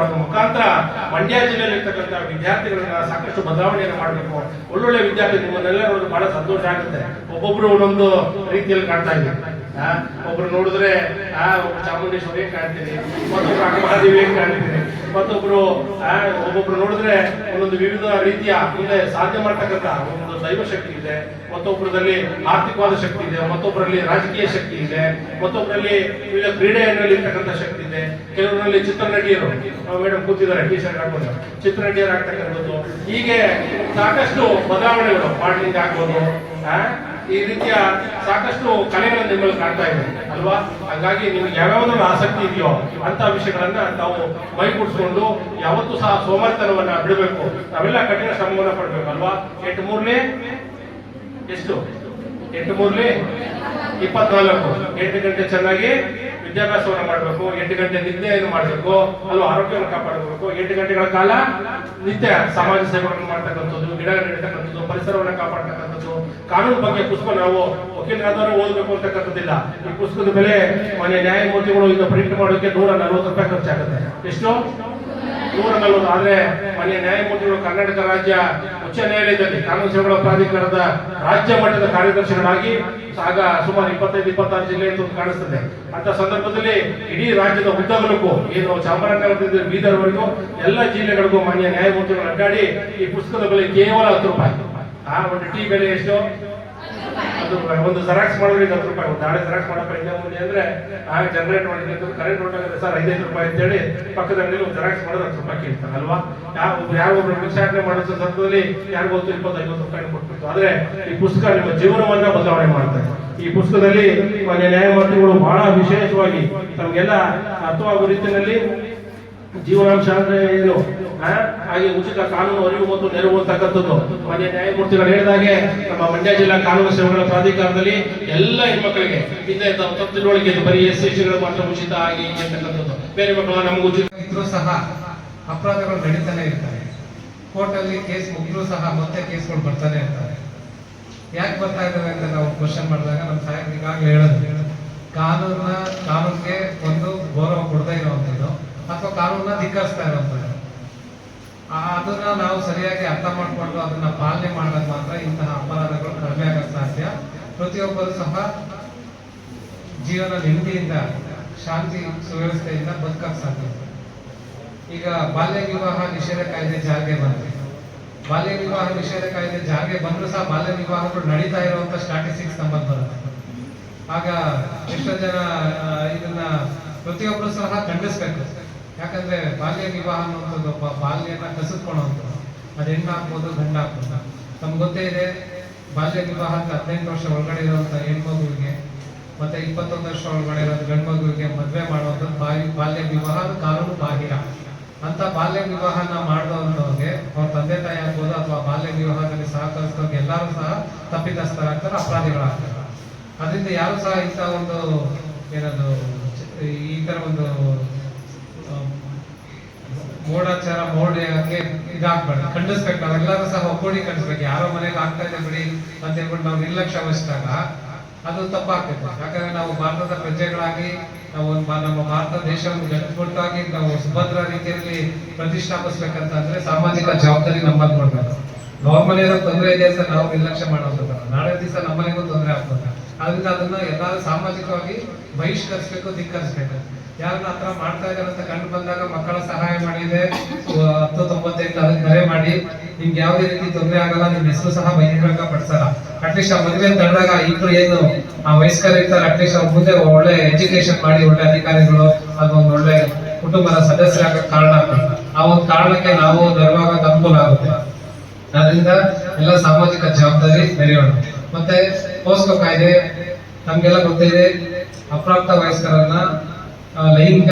ಮಾಡೋದ್ರ ಮುಖಾಂತರ ಮಂಡ್ಯ ಜಿಲ್ಲೆಯಲ್ಲಿ ಇರ್ತಕ್ಕಂಥ ವಿದ್ಯಾರ್ಥಿಗಳನ್ನ ಸಾಕಷ್ಟು ಬದಲಾವಣೆಯನ್ನು ಮಾಡಬೇಕು. ಒಳ್ಳೊಳ್ಳೆ ವಿದ್ಯಾರ್ಥಿ ನಿಮ್ಮನ್ನೆಲ್ಲ ನೋಡಿದ್ರೆ ಬಹಳ ಸಂತೋಷ ಆಗುತ್ತೆ. ಒಬ್ಬೊಬ್ರು ಒಂದೊಂದು ರೀತಿಯಲ್ಲಿ ಕಾಣ್ತಾ ಆ, ಒಬ್ರು ನೋಡಿದ್ರೆ ಆ ಚಾಮುಂಡೇಶ್ವರಿ ಕಾಣ್ತೀನಿ ಮತ್ತೊಬ್ರು ಕಾಣ್ತೀರಿ ಮತ್ತೊಬ್ರು ಒಬ್ಬೊಬ್ರು ನೋಡಿದ್ರೆ ಒಂದೊಂದು ವಿವಿಧ ರೀತಿಯ ಮುಂದೆ ಸಾಧ್ಯ ಮಾಡ್ತಕ್ಕಂಥ ಒಂದು ದೈವ ಶಕ್ತಿ ಇದೆ. ಮತ್ತೊಬ್ಬರಲ್ಲಿ ಆರ್ಥಿಕವಾದ ಶಕ್ತಿ ಇದೆ. ಮತ್ತೊಬ್ಬರಲ್ಲಿ ರಾಜಕೀಯ ಶಕ್ತಿ ಇದೆ. ಮತ್ತೊಬ್ಬರಲ್ಲಿ ವಿವಿಧ ಕ್ರೀಡೆಯಲ್ಲಿ ಇರ್ತಕ್ಕಂಥ ಶಕ್ತಿ ಇದೆ. ಕೆಲವರಲ್ಲಿ ಚಿತ್ರನಟಿಯರು. ಮೇಡಮ್ ಕೂತಿದ್ದಾರೆ ಟಿ ಶರ್ಟ್ ಹಾಕೊಂಡು. ಚಿತ್ರನಟಿಯರು ಆಗ್ತಕ್ಕಂಥದ್ದು ಹೀಗೆ ಸಾಕಷ್ಟು ಬದಲಾವಣೆಗಳು ಮಾಡ್ಲಿಂಗ್ ಆಗ್ಬೋದು. ಈ ರೀತಿಯ ಸಾಕಷ್ಟು ಕಲೆಗಳನ್ನು ನಿಮ್ಮಲ್ಲಿ ಕಾಣ್ತಾ ಇದೆ, ಅಲ್ವಾ? ಹಾಗಾಗಿ ನಿಮ್ಗೆ ಯಾವ್ಯಾವ್ದ್ರಲ್ಲಿ ಆಸಕ್ತಿ ಇದೆಯೋ ಅಂತ ವಿಷಯಗಳನ್ನ ತಾವು ಮೈಗೂಡಿಸ್ಕೊಂಡು ಯಾವತ್ತೂ ಸಹ ಸೋಮಾರಿತನವನ್ನ ಬಿಡಬೇಕು. ನಾವೆಲ್ಲ ಕಠಿಣ ಶ್ರಮವನ್ನ ಪಡ್ಬೇಕು, ಅಲ್ವಾ? ಎಂಟು ಮೂರನೇ? ಎಷ್ಟು? ಎಂಟು ಮೂರನೇ? ಇಪ್ಪತ್ನಾಲ್ಕು. ಎಂಟು ಗಂಟೆ ಚೆನ್ನಾಗಿ ವಿದ್ಯಾಭ್ಯಾಸವನ್ನು ಮಾಡಬೇಕು, ಎಂಟು ಗಂಟೆ ನಿದ್ದೆಯನ್ನು ಮಾಡಬೇಕು, ಅಲ್ಲೂ ಆರೋಗ್ಯವನ್ನು ಕಾಪಾಡಬೇಕು. ಎಂಟು ಗಂಟೆಗಳ ಕಾಲ ನಿತ್ಯ ಸಮಾಜ ಸೇವೆಗಳನ್ನು ಮಾಡ್ತಕ್ಕಂಥದ್ದು, ಗಿಡ ನೆಡ್ತಕ್ಕಂಥದ್ದು, ಪರಿಸರವನ್ನು ಕಾಪಾಡ್ತಕ್ಕಂಥದ್ದು, ಕಾನೂನು ಬಗ್ಗೆ ಪುಸ್ತಕ ನಾವು ವಕೀಲರಾದವರು ಓದಬೇಕು ಅಂತಕ್ಕಂಥದ್ದಿಲ್ಲ. ಈ ಪುಸ್ತಕದ ಬೆಲೆ ಮನೆ ನ್ಯಾಯಮೂರ್ತಿಗಳು ಈಗ ಪ್ರಿಂಟ್ ಮಾಡೋಕೆ ನೂರ ನಲವತ್ತು ರೂಪಾಯಿ ಖರ್ಚಾಗುತ್ತೆ. ಎಷ್ಟು? ನೂರ ನಲ್ವತ್ತು ಆದ್ರೆ ಮನೆಯ ನ್ಯಾಯಮೂರ್ತಿಗಳು ಕರ್ನಾಟಕ ರಾಜ್ಯ ಉಚ್ಚ ನ್ಯಾಯಾಲಯದಲ್ಲಿ ಕಾನೂನು ಸೇವೆಗಳ ಪ್ರಾಧಿಕಾರದ ರಾಜ್ಯ ಮಟ್ಟದ ಕಾರ್ಯದರ್ಶಿಗಳಾಗಿ ಆಗ ಸುಮಾರು ಇಪ್ಪತ್ತೈದು, ಇಪ್ಪತ್ತಾರು ಜಿಲ್ಲೆ ಅಂತ ಕಾಣಿಸ್ತದೆ. ಅಂತ ಸಂದರ್ಭದಲ್ಲಿ ಇಡೀ ರಾಜ್ಯದ ಉದ್ದಗಲಕ್ಕೂ, ಏನು ಚಾಮರಾಜನಗರದಿಂದ ಬೀದರ್ವರೆಗೂ ಎಲ್ಲ ಜಿಲ್ಲೆಗಳಿಗೂ ಮಾನ್ಯ ನ್ಯಾಯಮೂರ್ತಿಗಳು ಅಡ್ಡಾಡಿ ಈ ಪುಸ್ತಕದ ಬೆಲೆ ಕೇವಲ ಹತ್ತು ರೂಪಾಯಿ. ಆ ಒಂದು ಟೀ ಬೆಲೆ ಎಷ್ಟು ರೂಪಾಯಿ ಒಂದು ಜೆರಾಕ್ಸ್ ಮಾಡಿದ್ರೆ ಹತ್ತು ರೂಪಾಯಿ ಒಂದು ನಾಳೆ ಜೆರಾಕ್ಸ್ ಮಾಡಕ್ಕೆ ಹಿಂದೆ ಮುಂದೆ ಅಂದ್ರೆ ಆಗ ಜನರೇಟ್ ಮಾಡಿದ್ರೆ ಕರೆಂಟ್ ಹೊಂಟಾಗುತ್ತೆ ಸರ್, ಐದೈದು ರೂಪಾಯಿ ಅಂತೇಳಿ ಪಕ್ಕದ ಅಂಗಡಿಯಲ್ಲಿ ಒಂದು ಜೆರಾಕ್ಸ್ ಮಾಡಿದ್ರೆ ಹತ್ತು ರೂಪಾಯಿ ಕೇಳ್ತಾರೆ, ಅಲ್ವಾ? ಯಾವ ಯಾವ ಒಬ್ರು ಭಿಕ್ಷಾಟನೆ ಮಾಡೋ ಸಂದರ್ಭದಲ್ಲಿ ಯಾರು ಗೊತ್ತು ಇಪ್ಪತ್ತೈವತ್ತು ರೂಪಾಯಿ ಕೊಟ್ಬಿಟ್ಟು. ಆದ್ರೆ ಈ ಪುಸ್ತಕ ನಿಮ್ಮ ಜೀವನವನ್ನ ಬದಲಾವಣೆ ಮಾಡ್ತಾರೆ ಈ ಪುಸ್ತಕದಲ್ಲಿ ಮಾನ್ಯ ನ್ಯಾಯಮೂರ್ತಿಗಳು ಬಹಳ ವಿಶೇಷವಾಗಿ ತಮಗೆಲ್ಲ ಅರ್ಥವಾಗುವ ರೀತಿಯಲ್ಲಿ ಜೀವನಾಂಶ ಅಂದ್ರೆ ಏನು ಹಾಗೆ ಉಚಿತ ಕಾನೂನು ಅರಿವು ಮತ್ತು ನೆರವು ಅಂತಕ್ಕಂಥದ್ದು. ಮಾನ್ಯ ನ್ಯಾಯಮೂರ್ತಿಗಳು ಹೇಳಿದಾಗೆ, ನಮ್ಮ ಮಂಡ್ಯ ಜಿಲ್ಲಾ ಕಾನೂನು ಸೇವೆಗಳ ಪ್ರಾಧಿಕಾರದಲ್ಲಿ ಎಲ್ಲ ಹೆಣ್ಮಕ್ಳಿಗೆ ಹಿಂದೆ ತಿಳುವಳಿಕೆ. ಬರೀ ಎಸ್ ಸಿಗಳು ಮಾತ್ರ ಉಚಿತ ಆಗಿ ಅಂತಕ್ಕಂಥದ್ದು. ಬೇರೆ ಮಕ್ಕಳು ನಮ್ಗೆ ಉಚಿತ. ಇದ್ರೂ ಸಹ ಅಪರಾಧಗಳು ನಡೀತಾನೆ ಕೋರ್ಟ್ ಅಲ್ಲಿ ಕೇಸ್ ಮುಗಿದ್ರೂ ಸಹ ಮತ್ತೆ ಕೇಸ್ಗಳು ಬರ್ತಾನೆ ಇರ್ತಾರೆ ಯಾಕೆ ಬರ್ತಾ ಇದ್ದಾವೆ ಅಂತ ನಾವು ಕ್ವಶನ್ ಮಾಡಿದಾಗ ನಮ್ಮ ಸಾಹೇಬ್ ಈಗಾಗಲೇ ಹೇಳೋದು. ಕಾನೂನ ಕಾನೂನಿಗೆ ಒಂದು ಗೌರವ ಕೊಡದೇ ಇರುವಂಥದ್ದು ಅಥವಾ ಕಾನೂನ ಧಿಕ್ಕರಿಸ್ತಾ ಇರೋದು ಅದನ್ನ ನಾವು ಸರಿಯಾಗಿ ಅರ್ಥ ಮಾಡಿಕೊಂಡು ಅದನ್ನ ಪಾಲನೆ ಮಾಡಿದಾಗ ಮಾತ್ರ ಇಂತಹ ಅಪರಾಧಗಳು ಕಡಿಮೆ ಆಗಕ್ಕೆ ಸಾಧ್ಯ. ಪ್ರತಿಯೊಬ್ಬರು ಸಹ ಜೀವನ ನೆಮ್ಮದಿಯಿಂದ ಶಾಂತಿ ಸುವ್ಯವಸ್ಥೆಯಿಂದ ಬದುಕಕ್ಕೆ ಸಾಧ್ಯ. ಈಗ ಬಾಲ್ಯ ವಿವಾಹ ನಿಷೇಧ ಕಾಯ್ದೆ ಜಾರಿಗೆ ಬಂದ್ರೆ ಬಾಲ್ಯ ವಿವಾಹ ನಿಷೇಧ ಕಾಯ್ದೆ ಜಾರಿಗೆ ಬಂದ್ರು ಸಹ ಬಾಲ್ಯ ವಿವಾಹಗಳು ನಡೀತಾ ಇರುವಂತ ಸ್ಟಾಟಿಸ್ಟಿಕ್ಸ್ ನಮ್ಮಲ್ಲಿ ಬರುತ್ತೆ. ಆಗ ಎಷ್ಟೋ ಜನ ಇದನ್ನ ಪ್ರತಿಯೊಬ್ಬರು ಸಹ ಖಂಡಿಸ್ಬೇಕು. ಯಾಕಂದ್ರೆ ಬಾಲ್ಯ ವಿವಾಹ ಅನ್ನುವಂಥದ್ದು ಒಬ್ಬ ಬಾಲ್ಯನ ಕಸಿದ್ಕೊಳ್ಳುವಂಥದ್ದು ಅದು ಹೆಣ್ಣಾಗ್ಬೋದು ಗಂಡ ಆಗ್ಬೋದು ತಮ್ಗೆ ಗೊತ್ತೇ ಇದೆ, ಬಾಲ್ಯ ವಿವಾಹ ಅಂತ ಹದಿನೆಂಟು ವರ್ಷ ಒಳಗಡೆ ಇರುವಂತ ಹೆಣ್ಮಗುವಿಗೆ, ಮತ್ತೆ ಇಪ್ಪತ್ತೊಂದು ವರ್ಷ ಒಳಗಡೆ ಇರೋದು ಗಂಡು ಮಗುವಿಗೆ ಮದುವೆ ಮಾಡುವಂಥದ್ದು ಬಾಲ್ಯ ಬಾಲ್ಯ ವಿವಾಹ ಕಾನೂನು ಬಾಹಿರ ಅಂತ ಬಾಲ್ಯ ವಿವಾಹನ ಮಾಡಿದವ್ರಿಗೆ ಅವ್ರ ತಂದೆ ತಾಯಿ ಆಗ್ಬೋದು ಅಥವಾ ಬಾಲ್ಯ ವಿವಾಹದಲ್ಲಿ ಸಹಕರಿಸಿದವ್ರಿಗೆ ಎಲ್ಲರೂ ಸಹ ತಪ್ಪಿತಸ್ಥರಾಗ್ತಾರೆ, ಅಪರಾಧಿಗಳಾಗ್ತಾರೆ. ಅದರಿಂದ ಯಾರು ಸಹ ಇಂಥ ಒಂದು ಏನದು, ಈ ತರ ಒಂದು ಮೂಢಾಚಾರ ಮೋಡಕ್ಕೆ ಇದಾಗ್ಬಾರ್ದು. ಖಂಡಿಸ್ಬೇಕು ನಾವೆಲ್ಲರೂ ಸಹ ಒಗ್ಗೂಡಿ ಖಂಡಿಸ್ಬೇಕು. ಯಾರೋ ಮನೇಲಿ ಆಗ್ತಾ ಇದೆ ಬಿಡಿ ಅಂತ ಹೇಳ್ಬಿಟ್ಟು ನಾವು ನಿರ್ಲಕ್ಷ್ಯ ವಹಿಸಿದಾಗ ಅದು ತಪ್ಪಾಗ್ತಿತ್ತು ಯಾಕಂದ್ರೆ ನಾವು ಭಾರತದ ಪ್ರಜೆಗಳಾಗಿ, ನಾವು ನಮ್ಮ ಭಾರತ ದೇಶವನ್ನು ಗಟ್ಟಿಮುಟ್ಟಾಗಿ ನಾವು ಸುಭದ್ರ ರೀತಿಯಲ್ಲಿ ಪ್ರತಿಷ್ಠಾಪಿಸ್ಬೇಕಂತ ಅಂದ್ರೆ ಸಾಮಾಜಿಕ ಜವಾಬ್ದಾರಿ ನಮ್ಮಲ್ಲಿ ಕೊಡ್ಬೇಕು. ನಾರ್ಮಲ್ ಏನೋ ತೊಂದರೆ ಇದೆ ಸರ್ ನಾವು ನಿರ್ಲಕ್ಷ್ಯ ಮಾಡೋದು ನಾಳೆ ದಿವಸ ನಮ್ಮನೆಗೂ ತೊಂದರೆ ಆಗ್ಬೋದು ಆದ್ರಿಂದ ಅದನ್ನ ಎಲ್ಲರೂ ಸಾಮಾಜಿಕವಾಗಿ ಬಹಿಷ್ಕರಿಸ್ಬೇಕು, ಧಿಕ್ಕರಿಸ್ಬೇಕು. ಯಾರನ್ನ ಹತ್ರ ಮಾಡ್ತಾ ಇದ್ದಾರೆ ಅಂತ ಕಂಡು ಬಂದಾಗ ಮಕ್ಕಳ ಸಹಾಯ ಮಾಡಿದೆ ಹತ್ತು ತೊಂಬತ್ತೆಂಟು ಅದಕ್ಕೆ ಕರೆ ಮಾಡಿ. ನಿಮ್ಗೆ ಯಾವುದೇ ರೀತಿ ತೊಂದರೆ ಆಗಲ್ಲ, ನಿಮ್ ಹೆಸರು ಸಹ ಬಹಿರಂಗ ಪಡಿಸಲ್ಲ. ಅಟ್ಲೀಸ್ಟ್ ಆ ಮದುವೆ ತಡೆದಾಗ ಇಬ್ರು ಏನು, ಆ ವಯಸ್ಕರ ಇರ್ತಾರೆ ಅಟ್ಲೀಸ್ಟ್ ಅವ್ರ ಮುಂದೆ ಒಳ್ಳೆ ಎಜುಕೇಶನ್ ಮಾಡಿ, ಒಳ್ಳೆ ಅಧಿಕಾರಿಗಳು ಒಂದು ಒಳ್ಳೆ ಕುಟುಂಬದ ಸದಸ್ಯರಾಗ ಕಾರಣ ಆ ಒಂದು ಕಾರಣಕ್ಕೆ ನಾವು ನೆರವಾಗ ಅನುಕೂಲ ಆಗುತ್ತೆ. ಅದರಿಂದ ಎಲ್ಲ ಸಾಮಾಜಿಕ ಜವಾಬ್ದಾರಿ ಬೆರೆಯೋಣ ಮತ್ತೆ ಪೋಸ್ಕೋ ಕಾಯ್ದೆ, ನಮ್ಗೆಲ್ಲ ಗೊತ್ತಿದೆ ಅಪ್ರಾಪ್ತ ವಯಸ್ಕರನ್ನ ಆ, ಲೈಂಗಿಕ